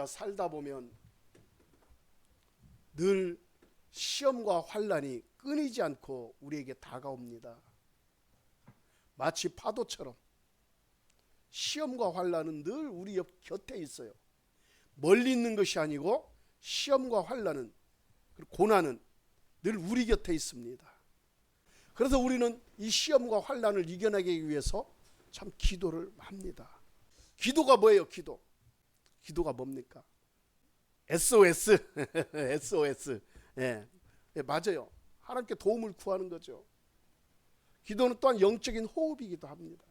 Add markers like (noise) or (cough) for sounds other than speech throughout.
우리가 살다 보면 늘 시험과 환란이 끊이지 않고 우리에게 다가옵니다. 마치 파도처럼 시험과 환란은 늘 우리 옆 곁에 있어요. 멀리 있는 것이 아니고 시험과 환란은 고난은 늘 우리 곁에 있습니다. 그래서 우리는 이 시험과 환란을 이겨내기 위해서 참 기도를 합니다. 기도가 뭐예요? 기도. 기도가 뭡니까? SOS. (laughs) SOS. 예. 예, 맞아요. 하나님께 도움을 구하는 거죠. 기도는 또한 영적인 호흡이기도 합니다.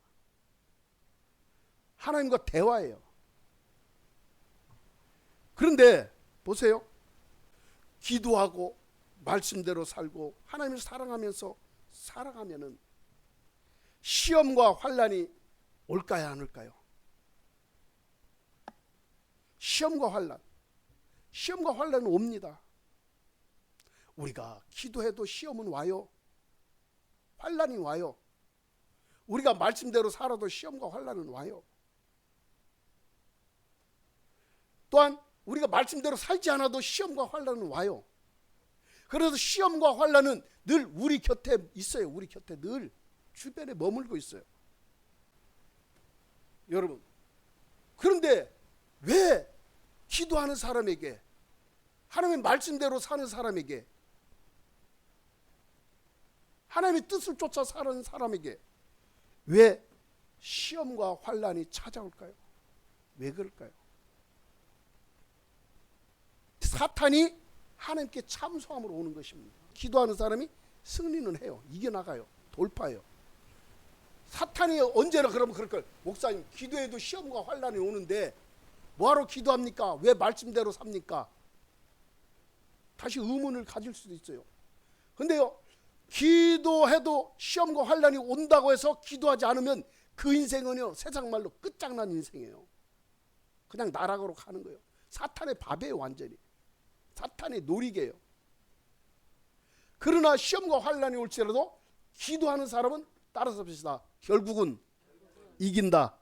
하나님과 대화예요. 그런데 보세요. 기도하고 말씀대로 살고 하나님을 사랑하면서 살아가면은 시험과 환란이 올까요, 안 올까요? 시험과 환란. 시험과 환란은 옵니다. 우리가 기도해도 시험은 와요. 환란이 와요. 우리가 말씀대로 살아도 시험과 환란은 와요. 또한 우리가 말씀대로 살지 않아도 시험과 환란은 와요. 그래서 시험과 환란은 늘 우리 곁에 있어요. 우리 곁에 늘 주변에 머물고 있어요. 여러분. 그런데 왜 기도하는 사람에게 하나님의 말씀대로 사는 사람에게 하나님의 뜻을 쫓아 사는 사람에게 왜 시험과 환란이 찾아올까요? 왜 그럴까요? 사탄이 하나님께 참소함으로 오는 것입니다. 기도하는 사람이 승리는 해요. 이겨나가요. 돌파해요. 사탄이 언제나 그러면 그럴 걸. 목사님, 기도해도 시험과 환란이 오는데 뭐하러 기도합니까? 왜 말씀대로 삽니까? 다시 의문을 가질 수도 있어요. 근데요, 기도해도 시험과 환란이 온다고 해서 기도하지 않으면 그 인생은요, 세상 말로 끝장난 인생이에요. 그냥 나락으로 가는 거예요. 사탄의 밥이에요, 완전히. 사탄의 놀이개요. 그러나 시험과 환란이 올지라도 기도하는 사람은 따라서 봅시다. 결국은 이긴다.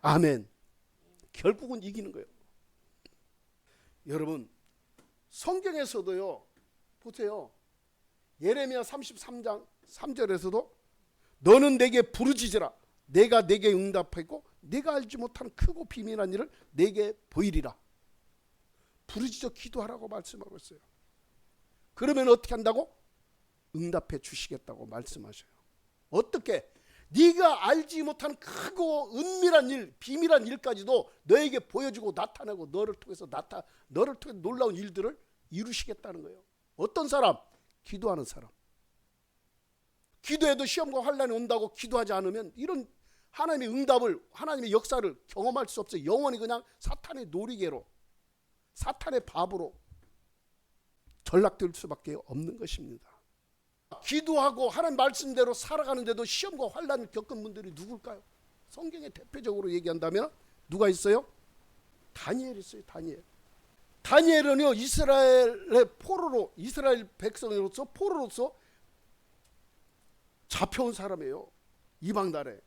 아멘. 결국은 이기는 거예요. 여러분 성경에서도요. 보세요. 예레미야 33장 3절에서도 너는 내게 부르짖으라 내가 내게 응답하고 내가 알지 못하는 크고 비밀한 일을 내게 보이리라. 부르짖어 기도하라고 말씀하고 있어요. 그러면 어떻게 한다고? 응답해 주시겠다고 말씀하셔요. 어떻게? 네가 알지 못한 크고 은밀한 일, 비밀한 일까지도 너에게 보여주고 나타내고 너를 통해서 나타 너를 통해 놀라운 일들을 이루시겠다는 거예요. 어떤 사람? 기도하는 사람. 기도해도 시험과 환란이 온다고 기도하지 않으면 이런 하나님의 응답을 하나님의 역사를 경험할 수 없어요. 영원히 그냥 사탄의 놀이개로 사탄의 밥으로 전락될 수밖에 없는 것입니다. 기도하고 하나님 말씀대로 살아가는데도 시험과 환란을 겪은 분들이 누굴까요? 성경에 대표적으로 얘기한다면 누가 있어요? 다니엘 있어요. 다니엘. 다니엘은요 이스라엘의 포로로 이스라엘 백성으로서 포로로서 잡혀온 사람이에요. 이방 나라에.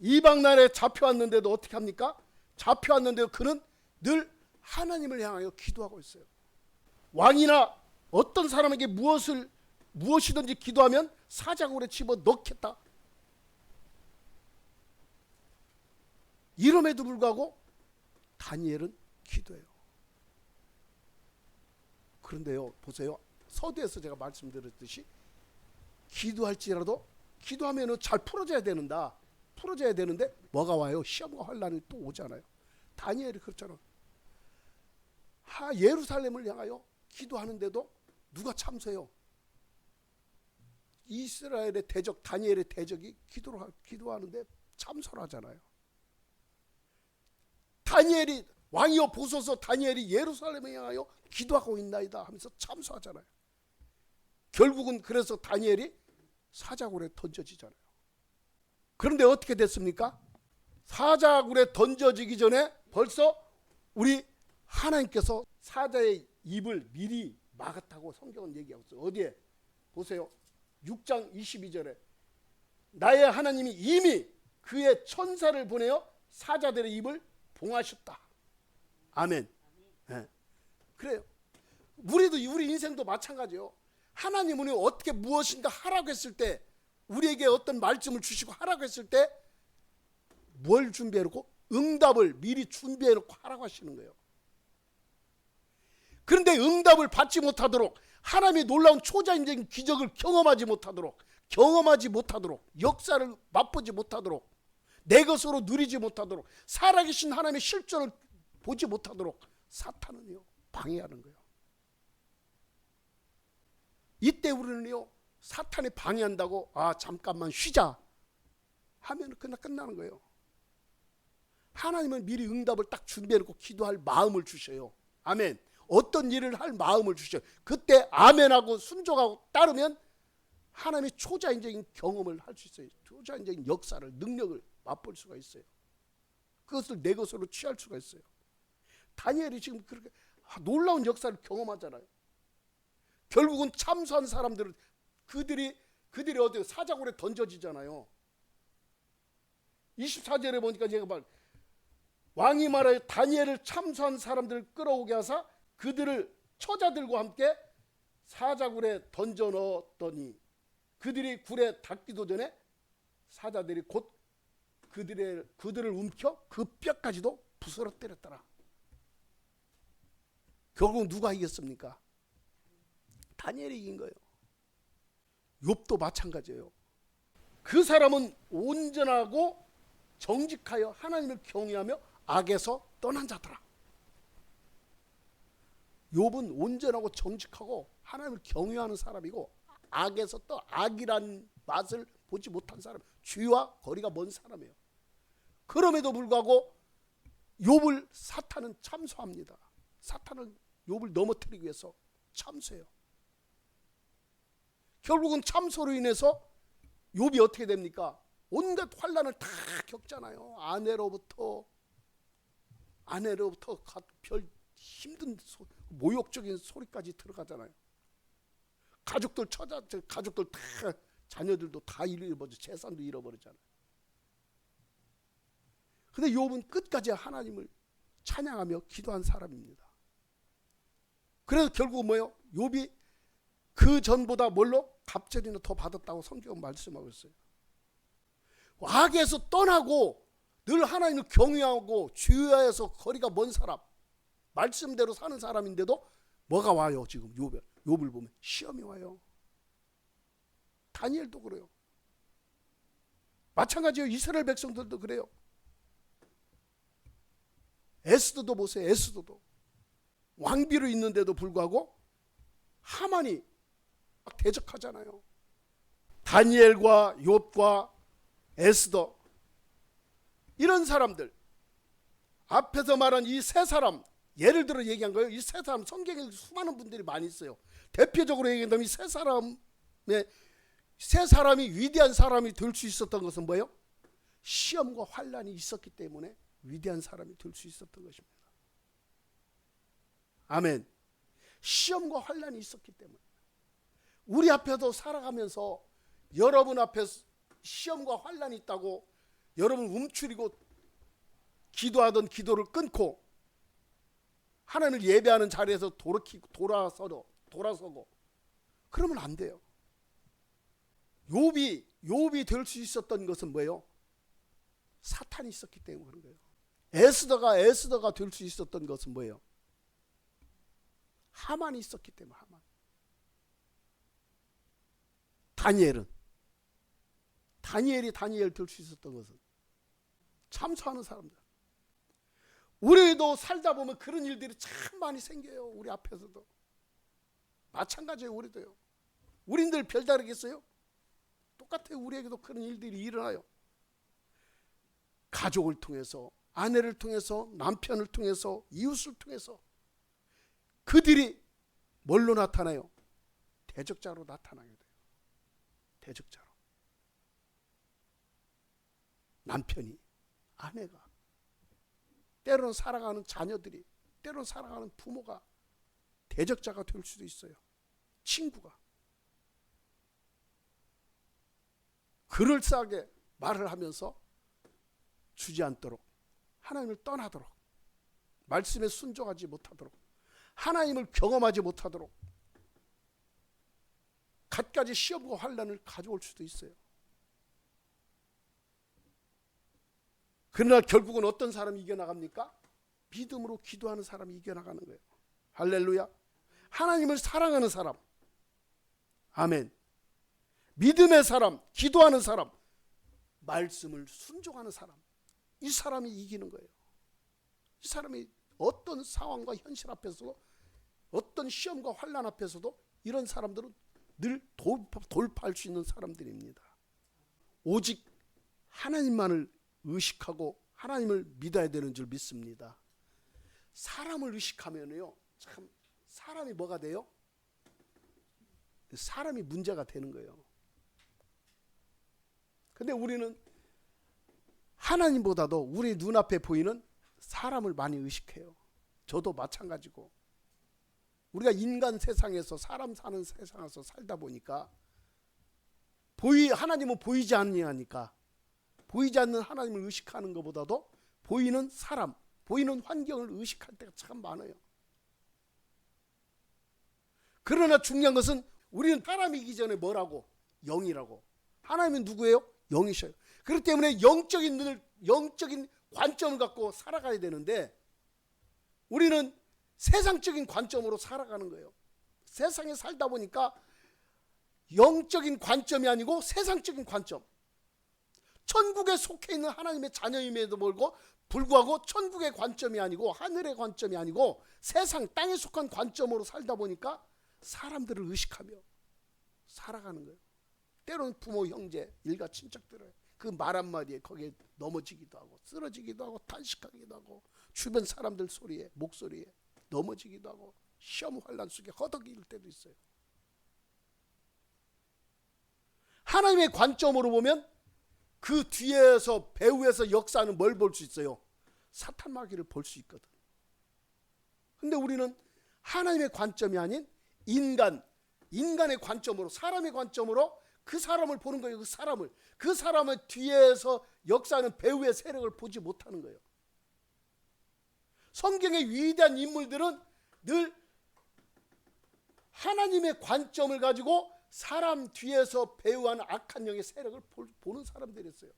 이방 나라에 잡혀왔는데도 어떻게 합니까? 잡혀왔는데도 그는 늘 하나님을 향하여 기도하고 있어요. 왕이나 어떤 사람에게 무엇을 무엇이든지 기도하면 사자굴에 집어 넣겠다. 이름에도 불구하고 다니엘은 기도해요. 그런데요, 보세요. 서두에서 제가 말씀드렸듯이 기도할지라도 기도하면은 잘 풀어져야 되는다. 풀어져야 되는데 뭐가 와요? 시험과 환란이 또 오잖아요. 다니엘이 그렇잖아. 하 예루살렘을 향하여 기도하는데도 누가 참소해요? 이스라엘의 대적 다니엘의 대적이 기도를 기도하는데 참소를 하잖아요. 다니엘이 왕이여 보소서 다니엘이 예루살렘에 향하여 기도하고 있나이다 하면서 참소하잖아요. 결국은 그래서 다니엘이 사자굴에 던져지잖아요. 그런데 어떻게 됐습니까? 사자굴에 던져지기 전에 벌써 우리 하나님께서 사자의 입을 미리 막았다고 성경은 얘기하고 있어요. 어디에? 보세요. 6장 22절에 나의 하나님이 이미 그의 천사를 보내어 사자들의 입을 봉하셨다. 아멘. 예. 그래요. 우리도 우리 인생도 마찬가지요. 하나님은 어떻게 무엇인가 하라고 했을 때 우리에게 어떤 말씀을 주시고 하라고 했을 때 뭘 준비해 놓고 응답을 미리 준비해 놓고 하라고 하시는 거예요. 그런데 응답을 받지 못하도록 하나님의 놀라운 초자연적인 기적을 경험하지 못하도록 경험하지 못하도록 역사를 맛보지 못하도록 내 것으로 누리지 못하도록 살아계신 하나님의 실존을 보지 못하도록 사탄은요 방해하는 거예요. 이때 우리는요 사탄이 방해한다고 아 잠깐만 쉬자 하면 그냥 끝나는 거예요. 하나님은 미리 응답을 딱 준비해놓고 기도할 마음을 주셔요. 아멘. 어떤 일을 할 마음을 주셔요. 그때 아멘하고 순종하고 따르면 하나님의 초자연적인 경험을 할 수 있어요. 초자연적인 역사를 능력을 맛볼 수가 있어요. 그것을 내 것으로 취할 수가 있어요. 다니엘이 지금 그렇게 놀라운 역사를 경험하잖아요. 결국은 참수한 사람들은 그들이 그들이 어디 사자굴에 던져지잖아요. 24절에 보니까 제가 말 왕이 말하여 다니엘을 참수한 사람들을 끌어오게 하사 그들을 처자들과 함께 사자굴에 던져 넣었더니 그들이 굴에 닿기도 전에 사자들이 곧 그들의 그들을 움켜 그 뼈까지도 부스러 때렸더라. 결국 누가 이겼습니까? 다니엘이 이긴 거예요. 욥도 마찬가지예요. 그 사람은 온전하고 정직하여 하나님을 경외하며 악에서 떠난 자더라. 욥은 온전하고 정직하고 하나님을 경외하는 사람이고 악에서 또 악이란 맛을 보지 못한 사람, 죄와 거리가 먼 사람이에요. 그럼에도 불구하고 욥을 사탄은 참소합니다. 사탄은 욥을 넘어뜨리기 위해서 참소해요. 결국은 참소로 인해서 욥이 어떻게 됩니까? 온갖 환란을 다 겪잖아요. 아내로부터 아내로부터 별 힘든 소, 모욕적인 소리까지 들어가잖아요. 가족들 처자 가족들 다 자녀들도 다 잃어버리죠. 재산도 잃어버리잖아요. 근데 욥은 끝까지 하나님을 찬양하며 기도한 사람입니다. 그래서 결국 뭐요? 욥이 그 전보다 뭘로 갑절이나 더 받았다고 성경은 말씀하고 있어요. 악에서 떠나고 늘 하나님을 경외하고 죄에서 거리가 먼 사람, 말씀대로 사는 사람인데도 뭐가 와요 지금 욥, 욥을 보면 시험이 와요. 다니엘도 그래요. 마찬가지예요. 이스라엘 백성들도 그래요. 에스더도 보세요. 에스더도 왕비로 있는데도 불구하고 하만이 막 대적하잖아요. 다니엘과 욥과 에스더 이런 사람들 앞에서 말한 이 세 사람 예를 들어 얘기한 거예요. 이 세 사람 성경에 수많은 분들이 많이 있어요. 대표적으로 얘기한다면 이 세 사람의 세 사람이 위대한 사람이 될 수 있었던 것은 뭐예요? 시험과 환란이 있었기 때문에 위대한 사람이 될 수 있었던 것입니다. 아멘. 시험과 환란이 있었기 때문에 우리 앞에도 살아가면서 여러분 앞에 시험과 환란이 있다고 여러분 움츠리고 기도하던 기도를 끊고 하나님을 예배하는 자리에서 돌이키고 돌아서도 돌아서고 그러면 안 돼요. 욥이 욥이 될 수 있었던 것은 뭐예요? 사탄이 있었기 때문에 그런 거예요. 에스더가 에스더가 될 수 있었던 것은 뭐예요? 하만이 있었기 때문에 하만. 다니엘은 다니엘이 다니엘 될 수 있었던 것은 참소하는 사람들. 우리도 살다 보면 그런 일들이 참 많이 생겨요. 우리 앞에서도. 마찬가지예요. 우리도요. 우린들 별다르겠어요? 똑같아요. 우리에게도 그런 일들이 일어나요. 가족을 통해서, 아내를 통해서, 남편을 통해서, 이웃을 통해서 그들이 뭘로 나타나요? 대적자로 나타나게 돼요. 대적자로. 남편이, 아내가, 때로는 살아가는 자녀들이, 때로는 살아가는 부모가 대적자가 될 수도 있어요. 친구가. 그럴싸하게 말을 하면서 주지 않도록 하나님을 떠나도록 말씀에 순종하지 못하도록 하나님을 경험하지 못하도록 갖가지 시험과 환란을 가져올 수도 있어요. 그러나 결국은 어떤 사람이 이겨나갑니까? 믿음으로 기도하는 사람이 이겨나가는 거예요. 할렐루야. 하나님을 사랑하는 사람. 아멘. 믿음의 사람, 기도하는 사람, 말씀을 순종하는 사람. 이 사람이 이기는 거예요. 이 사람이 어떤 상황과 현실 앞에서도 어떤 시험과 환란 앞에서도 이런 사람들은 늘 돌파, 돌파할 수 있는 사람들입니다. 오직 하나님만을 의식하고 하나님을 믿어야 되는 줄 믿습니다. 사람을 의식하면요, 참 사람이 뭐가 돼요? 사람이 문제가 되는 거예요. 근데 우리는 하나님보다도 우리 눈앞에 보이는 사람을 많이 의식해요. 저도 마찬가지고. 우리가 인간 세상에서 사람 사는 세상에서 살다 보니까 보이 하나님은 보이지 않냐니까 보이지 않는 하나님을 의식하는 것보다도 보이는 사람, 보이는 환경을 의식할 때가 참 많아요. 그러나 중요한 것은 우리는 사람이기 전에 뭐라고? 영이라고. 하나님은 누구예요? 영이셔요. 그렇기 때문에 영적인 눈을 영적인 관점을 갖고 살아가야 되는데 우리는 세상적인 관점으로 살아가는 거예요. 세상에 살다 보니까 영적인 관점이 아니고 세상적인 관점. 천국에 속해 있는 하나님의 자녀임에도 불구하고 불구하고 천국의 관점이 아니고 하늘의 관점이 아니고 세상 땅에 속한 관점으로 살다 보니까 사람들을 의식하며 살아가는 거예요. 때로는 부모, 형제, 일가 친척들을 그 말 한마디에 거기에 넘어지기도 하고 쓰러지기도 하고 탄식하기도 하고 주변 사람들 소리에 목소리에 넘어지기도 하고 시험 환란 속에 허덕일 때도 있어요. 하나님의 관점으로 보면 그 뒤에서 배후에서 역사는 뭘 볼 수 있어요? 사탄 마귀를 볼 수 있거든. 근데 우리는 하나님의 관점이 아닌 인간, 인간의 관점으로 사람의 관점으로 그 사람을 보는 거예요. 그 사람을 그 사람의 뒤에서 역사하는 배우의 세력을 보지 못하는 거예요. 성경의 위대한 인물들은 늘 하나님의 관점을 가지고 사람 뒤에서 배우하는 악한 영의 세력을 보는 사람들이었어요.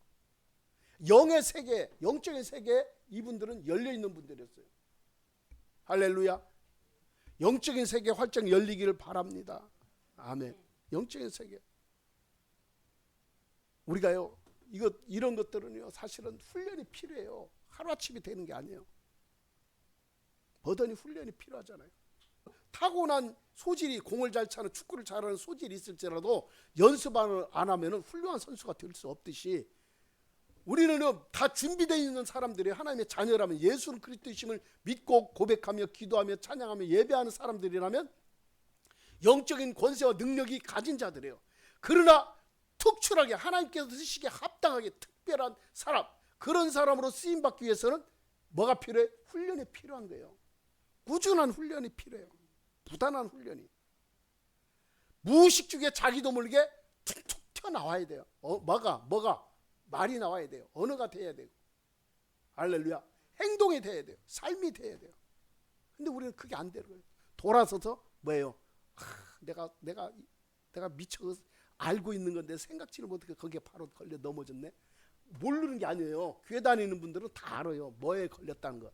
영의 세계, 영적인 세계에 이분들은 열려 있는 분들이었어요. 할렐루야. 영적인 세계 활짝 열리기를 바랍니다. 아멘. 영적인 세계. 우리가요, 이거 이런 것들은요, 사실은 훈련이 필요해요. 하루아침이 되는 게 아니에요. 버더니 훈련이 필요하잖아요. 타고난 소질이 공을 잘 차는 축구를 잘하는 소질이 있을지라도 연습 안 하면 훌륭한 선수가 될 수 없듯이 우리는 다 준비되어 있는 사람들이 하나님의 자녀라면 예수는 그리스도이심을 믿고 고백하며 기도하며 찬양하며 예배하는 사람들이라면 영적인 권세와 능력이 가진 자들이에요. 그러나 특출하게 하나님께서 쓰시기에 합당하게 특별한 사람 그런 사람으로 쓰임 받기 위해서는 뭐가 필요해? 훈련이 필요한 거예요. 꾸준한 훈련이 필요해요. 부단한 훈련이. 무의식 중에 자기도 모르게 툭툭 튀어나와야 돼요. 어, 뭐가 뭐가 말이 나와야 돼요. 언어가 돼야 되고. 할렐루야. 행동이 돼야 돼요. 삶이 돼야 돼요. 근데 우리는 그게 안 되는 거예요. 돌아서서 뭐예요? 하, 내가 내가 내가 미쳐 알고 있는 건데 생각지를 못하게 거기에 바로 걸려 넘어졌네. 모르는 게 아니에요. 교회 다니는 분들은 다 알아요. 뭐에 걸렸다는 거.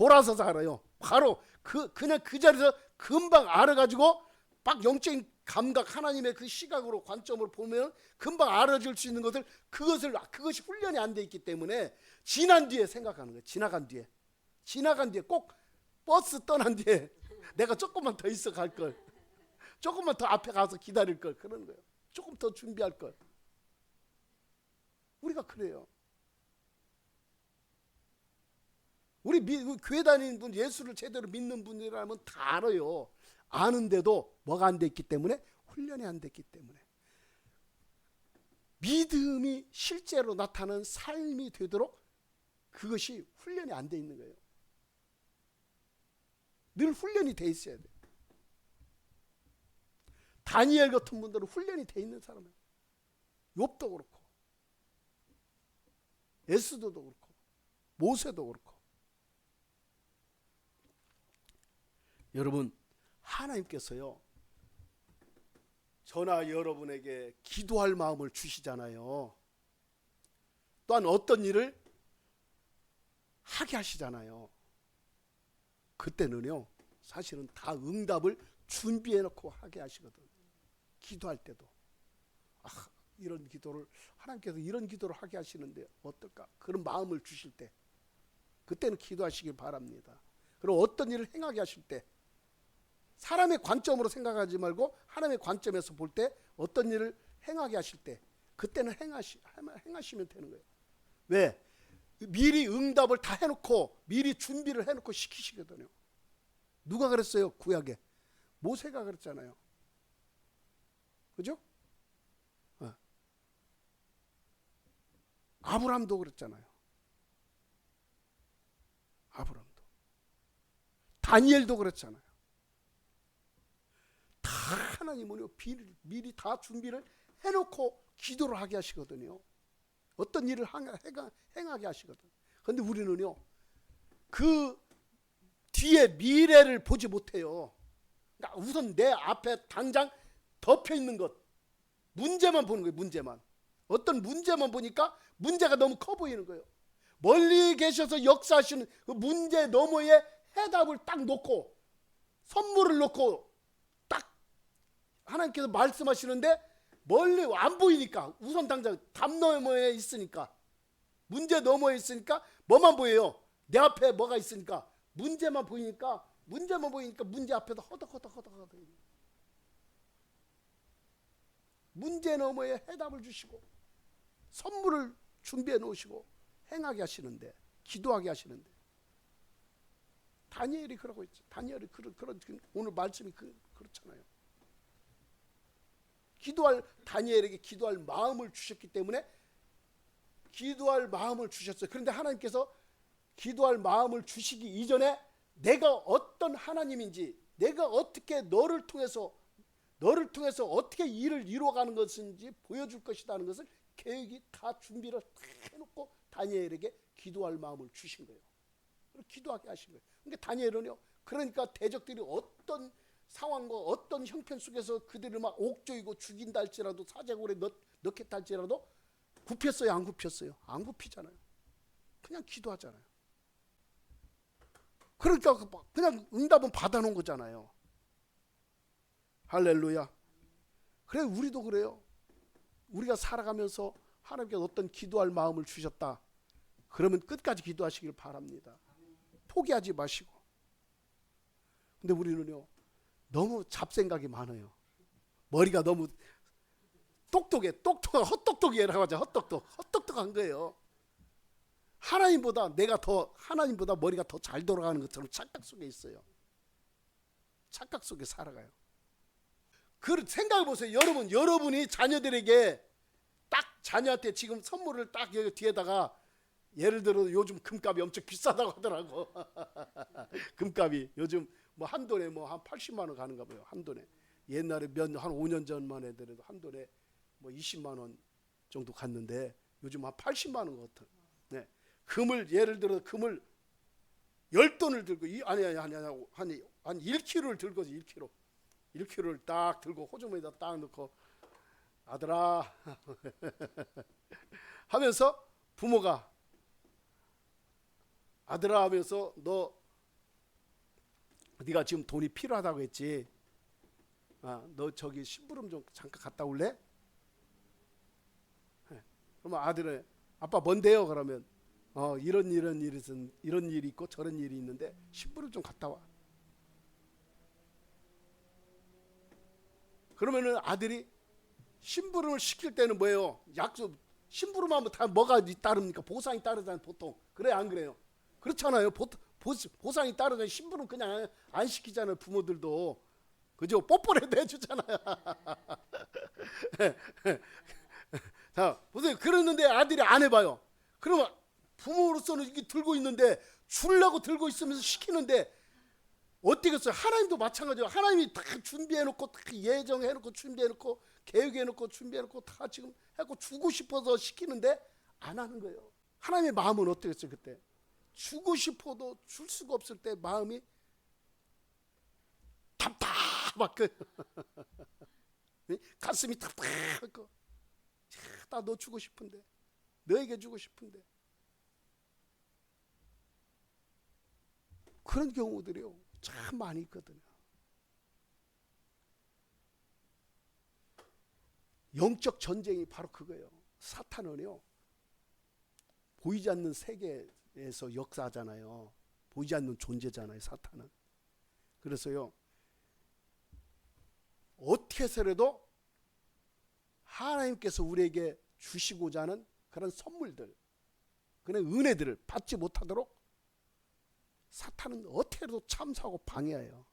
돌아서서 알아요. 바로 그 그냥 그 자리에서 금방 알아가지고 막 영적인 감각 하나님의 그 시각으로 관점으로 보면 금방 알아줄 수 있는 것을 그것을 그것이 훈련이 안 돼 있기 때문에 지난 뒤에 생각하는 거예요. 지나간 뒤에 지나간 뒤에 꼭 버스 떠난 뒤에 (laughs) 내가 조금만 더 있어 갈 걸, 조금만 더 앞에 가서 기다릴 걸 그런 거예요. 조금 더 준비할 걸. 우리가 그래요. 우리 미, 교회 다니는 분, 예수를 제대로 믿는 분이라면 다 알아요. 아는데도 뭐가 안 됐기 때문에 훈련이 안 됐기 때문에 믿음이 실제로 나타나는 삶이 되도록 그것이 훈련이 안 돼 있는 거예요. 늘 훈련이 돼 있어야 돼. 다니엘 같은 분들은 훈련이 돼 있는 사람이에요. 욥도 그렇고 에스도도 그렇고 모세도 그렇고 여러분 하나님께서요 저나 여러분에게 기도할 마음을 주시잖아요. 또한 어떤 일을 하게 하시잖아요. 그때는요 사실은 다 응답을 준비해 놓고 하게 하시거든. 기도할 때도 아, 이런 기도를 하나님께서 이런 기도를 하게 하시는데 어떨까? 그런 마음을 주실 때 그때는 기도하시길 바랍니다. 그리고 어떤 일을 행하게 하실 때 사람의 관점으로 생각하지 말고 하나님의 관점에서 볼 때 어떤 일을 행하게 하실 때 그때는 행하시 행하시면 되는 거예요. 왜? 미리 응답을 다 해놓고 미리 준비를 해놓고 시키시거든요. 누가 그랬어요? 구약에 모세가 그랬잖아요. 그죠? 어. 아브람도 그랬잖아요. 아브람도. 다니엘도 그랬잖아요. 다 하나님은요 미리, 다 준비를 해놓고 기도를 하게 하시거든요. 어떤 일을 행하, 행하- 행하게 하시거든. 근데 우리는요 그 뒤에 미래를 보지 못해요. 그러니까 우선 내 앞에 당장 덮여 있는 것 문제만 보는 거예요. 문제만 어떤 문제만 보니까 문제가 너무 커 보이는 거예요. 멀리 계셔서 역사하시는 그 문제 너머에 해답을 딱 놓고 선물을 놓고 딱 하나님께서 말씀하시는데 멀리 안 보이니까 우선 당장 담 너머에 있으니까 문제 너머에 있으니까 뭐만 보여요? 내 앞에 뭐가 있으니까 문제만 보이니까 문제만 보이니까 문제 앞에서 허덕허덕 허덕허덕 문제 너머에 해답을 주시고 선물을 준비해 놓으시고 행하게 하시는데 기도하게 하시는데 다니엘이 그러고 있죠. 다니엘이 그런 그런 오늘 말씀이 그, 그렇잖아요. 기도할 다니엘에게 기도할 마음을 주셨기 때문에 기도할 마음을 주셨어요. 그런데 하나님께서 기도할 마음을 주시기 이전에 내가 어떤 하나님인지 내가 어떻게 너를 통해서 너를 통해서 어떻게 일을 이루어가는 것인지 보여줄 것이라는 것을 계획이 다 준비를 다 해놓고 다니엘에게 기도할 마음을 주신 거예요. 기도하게 하신 거예요. 그러니까 다니엘은요. 그러니까 대적들이 어떤 상황과 어떤 형편 속에서 그들을 막 옥조이고 죽인다 할지라도 사자굴에 넣, 넣겠다 할지라도 굽혔어요 안 굽혔어요? 안 굽히잖아요. 그냥 기도하잖아요. 그러니까 그 그냥 응답은 받아놓은 거잖아요. 할렐루야. 그래 우리도 그래요. 우리가 살아가면서 하나님께 어떤 기도할 마음을 주셨다. 그러면 끝까지 기도하시길 바랍니다. 포기하지 마시고. 근데 우리는요. 너무 잡생각이 많아요. 머리가 너무 똑똑해. 똑똑한 헛똑똑이라고 하죠. 헛똑똑. 헛똑똑한 거예요. 하나님보다 내가 더 하나님보다 머리가 더 잘 돌아가는 것처럼 착각 속에 있어요. 착각 속에 살아가요. 그 생각해 보세요. 여러분, 여러분이 자녀들에게 딱 자녀한테 지금 선물을 딱 여기 뒤에다가 예를 들어 요즘 금값이 엄청 비싸다고 하더라고. (laughs) 금값이 요즘 뭐 한 돈에 뭐 한 80만 원 가는가 봐요. 한 돈에. 옛날에 몇 한 5년 전만 해더라도 한 돈에 뭐 20만 원 정도 갔는데 요즘 한 80만 원 같은. 네. 금을 예를 들어 금을 10돈을 들고 이 아니 아니 아니 아니 한, 한 1kg를 들고 1kg. 1kg를 딱 들고 호주머니에다 딱 넣고 아들아 (laughs) 하면서 부모가 아들아 하면서 너 네가 지금 돈이 필요하다고 했지. 아, 너 저기 심부름 좀 잠깐 갔다 올래? 네. 그러면 아들은 아빠 뭔데요? 그러면 어 이런 이런 일이 있 이런 일이 있고 저런 일이 있는데 심부름 좀 갔다 와. 그러면은 아들이 심부름을 시킬 때는 뭐예요? 약속 심부름하면 다 뭐가 따릅니까? 보상이 따르잖아요, 보통. 그래 안 그래요? 그렇잖아요. 보, 보, 보상이 따르잖아요. 심부름 그냥 안, 안 시키잖아요, 부모들도. 그죠? 뽀뽀라도 해주잖아요. (laughs) 자, 보세요. 그러는데 아들이 안 해봐요. 그러면 부모로서는 이게 들고 있는데 주려고 들고 있으면서 시키는데 어떻겠어요? 하나님도 마찬가지예요. 하나님이 다 준비해놓고 다 예정해놓고 준비해놓고 계획해놓고 준비해놓고 다 지금 해고 주고 싶어서 시키는데 안 하는 거예요. 하나님의 마음은 어떻겠어요 그때? 주고 싶어도 줄 수가 없을 때 마음이 답답하고 가슴이 답답하고 나너 주고 싶은데 너에게 주고 싶은데 그런 경우들이요 참 많이 있거든요. 영적 전쟁이 바로 그거예요. 사탄은요 보이지 않는 세계 에서 역사하잖아요. 보이지 않는 존재잖아요. 사탄은. 그래서요 어떻게 해서라도 하나님께서 우리에게 주시고자 하는 그런 선물들, 그런 은혜들을 받지 못하도록 사탄은 어떻게라도 참사하고 방해해요.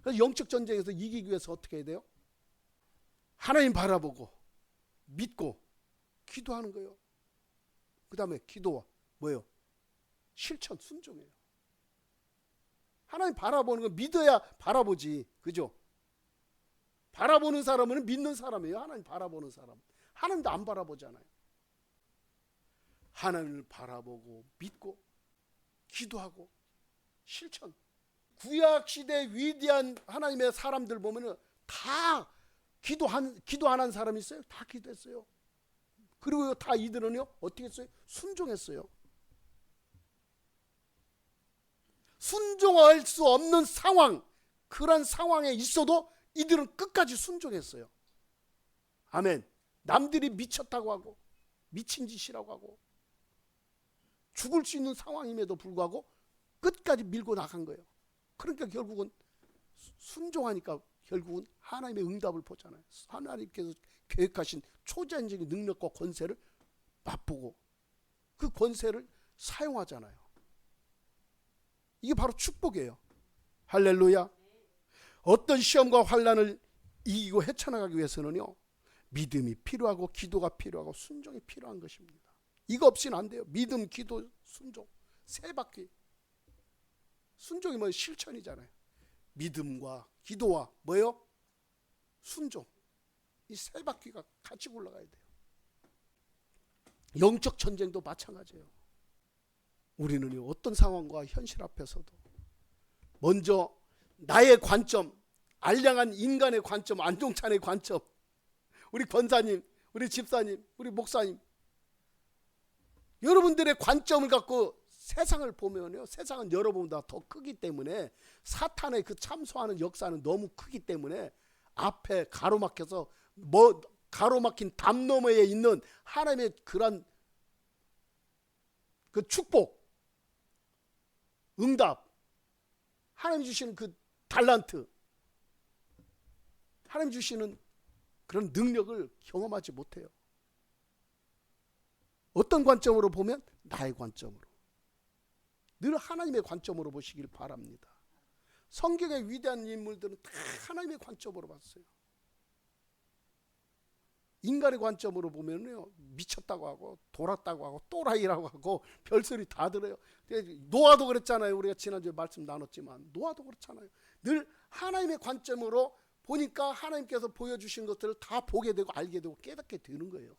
그래서 영적 전쟁에서 이기기 위해서 어떻게 해야 돼요? 하나님 바라보고 믿고 기도하는 거예요. 그 다음에 기도와 뭐예요? 실천 순종이에요. 하나님 바라보는 건 믿어야 바라보지. 그죠? 바라보는 사람은 믿는 사람이에요. 하나님 바라보는 사람. 하나님도 안 바라보잖아요. 하나님을 바라보고 믿고 기도하고 실천. 구약 시대 위대한 하나님의 사람들 보면은 다 기도한 기도 안 한 사람이 있어요. 다 기도했어요. 그리고 다 이들은요 어떻게 했어요? 순종했어요. 순종할 수 없는 상황, 그런 상황에 있어도 이들은 끝까지 순종했어요. 아멘. 남들이 미쳤다고 하고 미친 짓이라고 하고 죽을 수 있는 상황임에도 불구하고 끝까지 밀고 나간 거예요. 그러니까 결국은 순종하니까 결국은 하나님의 응답을 보잖아요. 하나님께서 계획하신 초자연적인 능력과 권세를 맛보고 그 권세를 사용하잖아요. 이게 바로 축복이에요. 할렐루야. 어떤 시험과 환란을 이기고 헤쳐나가기 위해서는요. 믿음이 필요하고 기도가 필요하고 순종이 필요한 것입니다. 이거 없이는 안 돼요. 믿음, 기도, 순종. 세 바퀴. 순종이 뭐 실천이잖아요. 믿음과 기도와 뭐요? 순종. 이 세 바퀴가 같이 굴러가야 돼요. 영적 전쟁도 마찬가지예요. 우리는 어떤 상황과 현실 앞에서도 먼저 나의 관점, 알량한 인간의 관점, 안종찬의 관점, 우리 권사님, 우리 집사님, 우리 목사님, 여러분들의 관점을 갖고 세상을 보면요, 세상은 여러분보다 더 크기 때문에 사탄의 그 참소하는 역사는 너무 크기 때문에 앞에 가로막혀서 뭐 가로막힌 담 너머에 있는 하나님의 그런 그 축복, 응답, 하나님 주시는 그 달란트, 하나님 주시는 그런 능력을 경험하지 못해요. 어떤 관점으로 보면 나의 관점으로. 늘 하나님의 관점으로 보시길 바랍니다. 성경의 위대한 인물들은 다 하나님의 관점으로 봤어요. 인간의 관점으로 보면요 미쳤다고 하고 돌았다고 하고 또라이라고 하고 별소리 다 들어요. 노아도 그랬잖아요. 우리가 지난주에 말씀 나눴지만 노아도 그렇잖아요. 늘 하나님의 관점으로 보니까 하나님께서 보여주신 것들을 다 보게 되고 알게 되고 깨닫게 되는 거예요.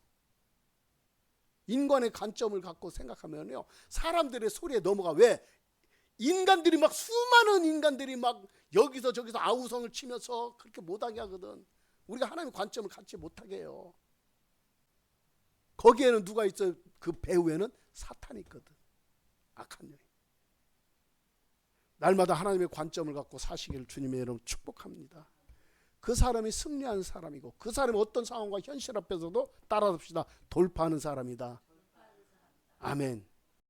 인간의 관점을 갖고 생각하면요 사람들의 소리에 넘어가 왜 인간들이 막 수많은 인간들이 막 여기서 저기서 아우성을 치면서 그렇게 못하게 하거든. 우리가 하나님의 관점을 갖지 못하게 해요. 거기에는 누가 있어요? 그 배후에는 사탄이 있거든. 악한 영이. 날마다 하나님의 관점을 갖고 사시기를 주님의 이름 축복합니다. 그 사람이 승리한 사람이고 그 사람이 어떤 상황과 현실 앞에서도 따라합시다. 돌파하는 사람이다. 아멘.